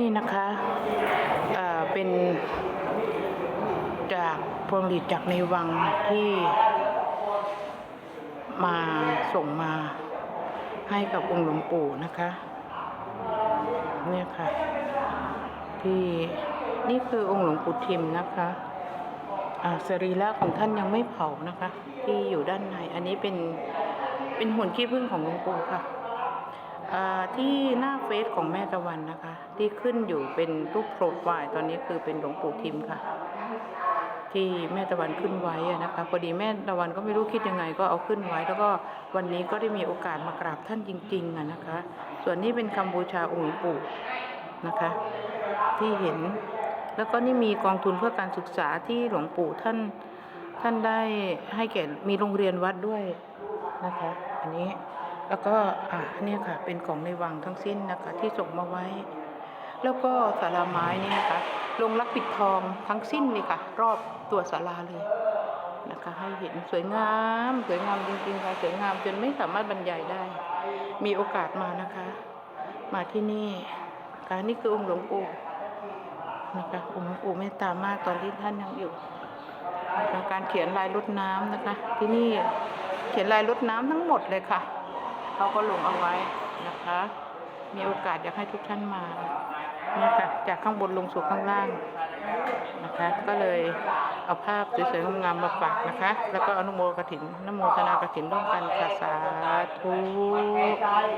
นี่นะคะเเป็นจากพวงหลีดจากในวังที่มาส่งมาให้กับองค์หลวงปู่นะคะ เนี่ยค่ะ ที่นี่คือองค์หลวงปู่ทิมนะคะอ่าสรีระของท่านยังไม่เผานะคะ ที่อยู่ด้านใน อันนี้เป็นเป็นหุ่นขี้ผึ้งของหลวงปู่ค่ะ ที่หน้าเฟซของแม่ตะวันนะคะ ที่ขึ้นอยู่เป็นรูปโปรไฟล์ตอนนี้คือเป็นหลวงปู่ทิมค่ะ ที่แม่ตะวันขึ้นไว้นะคะพอดีแม่ตะวันก็ไม่รู้คิดยังไงก็เอาขึ้นไว้ แล้วก็วันนี้ก็ได้มีโอกาสมากราบท่านจริงๆนะคะ ส่วนนี้เป็นคำบูชาองค์หลวงปู่นะคะ ที่เห็นแล้วก็นี่มีกองทุนเพื่อการศึกษาที่หลวงปู่ท่านท่านได้ให้แก่มีโรงเรียนวัดด้วยนะคะ อันนี้ แล้วก็อะเนี่ยค่ะเป็นของในวังทั้งสิ้นนะคะที่ส่งมาไว้ แล้วก็ศาลาไม้นี่นะคะลงรักปิดทองทั้งสิ้นนี่ค่ะ รอบตัวศาลาเลยนะคะ ให้เห็นสวยงาม สวยงามจริงๆค่ะสวยงามจนไม่สามารถบรรยายได้ มีโอกาสมานะคะ มาที่นี่ค่ะนี่คือองค์หลวงปู่นะคะองค์หลวงปู่เมตตามากตอนที่ท่านยังอยู่นะะการเขียนลายรดน้ำนะคะ ที่นี่เขียนลายรดน้ำทั้งหมดเลยค่ะ เขาก็ลงเอาไว้นะคะ มีโอกาสอยากให้ทุกท่านมาเนี่ยค่ะจากข้างบนลงสู่ข้างล่างนะคะ ก็เลยเอาภาพสวยๆงามๆมาฝากนะคะ แล้วก็อนุโมกถินนโมทนากถินร่วมกันค่ะสาธุ